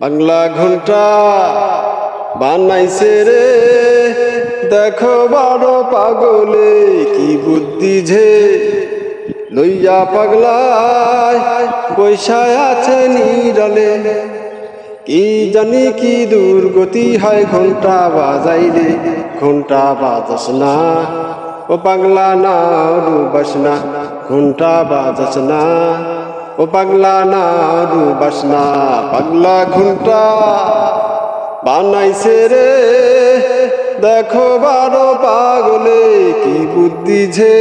বাংলা ঘণ্টা বানাইছে রে। দেখো বড় পাগলে কি বুদ্ধি ঝে লইয়া পাগলায় বৈশায় আছে নিরলে। কি জানি কি দুর্গতি হয় ঘণ্টা বাজাইলে। ঘণ্টা বাজাস না। ও পাগলা না ডুবাস না ঘণ্টা বাজাস না। ও পাগলা না ডুবাস না পাগলা ঘণ্টা বানাইছে রে। দেখো বারো পাগলে কি বুদ্ধি ঝে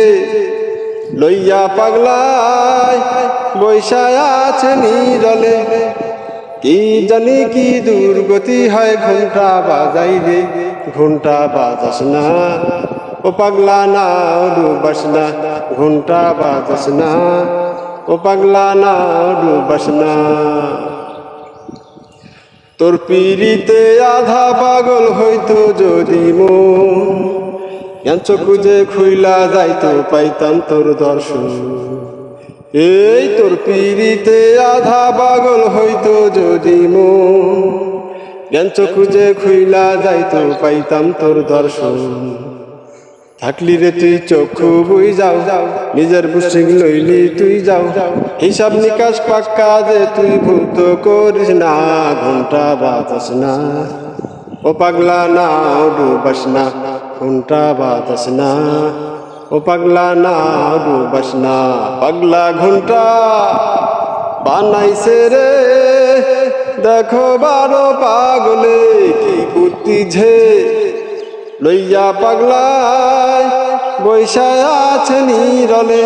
লইয়া পাগলায় বৈশায় আছে নিরলে। কি জানি কি দুর্গতি হয় ঘণ্টা বাজাইলে। ঘণ্টা বাজাস না। ও পাগলা না ডুবাস না ঘণ্টা বাজাস না। ও পাগলা না ডুবাস না তোর পিড়িতে আধা পাগল হইতো যদি জ্ঞান চকুজে খুইলা যাইতো পাইতাম তোর দর্শন। এই তোর পিড়িতে আধা পাগল হইতো যদি মন। জ্ঞান খুইলা যাইতো পাইতাম তোর দর্শন। থাকলি রে তুই চক্ষু বুই যাও, নিজের বুসিং লইলি তুই যাও। হিসাব নিকাশ পাক্কা যে তুই ভুল তো করিস না ঘণ্টা বাতাস না। ও পাগলা না ডুবাস না ঘণ্টা বাতাস না। ও পাগলা না ডুবাস না, পাগলা ঘণ্টা বানাইছে রে। দেখো বারো পাগলে কি বুদ্ধি ঝে লইয়া পাগলায় বৈশায় আছে নিরলে।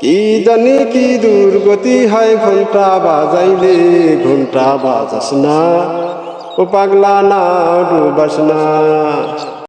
কি জানি কি দুর্গতি হয় ঘণ্টা বাজাইলে ঘণ্টা বাজাস না। ও পাগলা না ডুবাস না।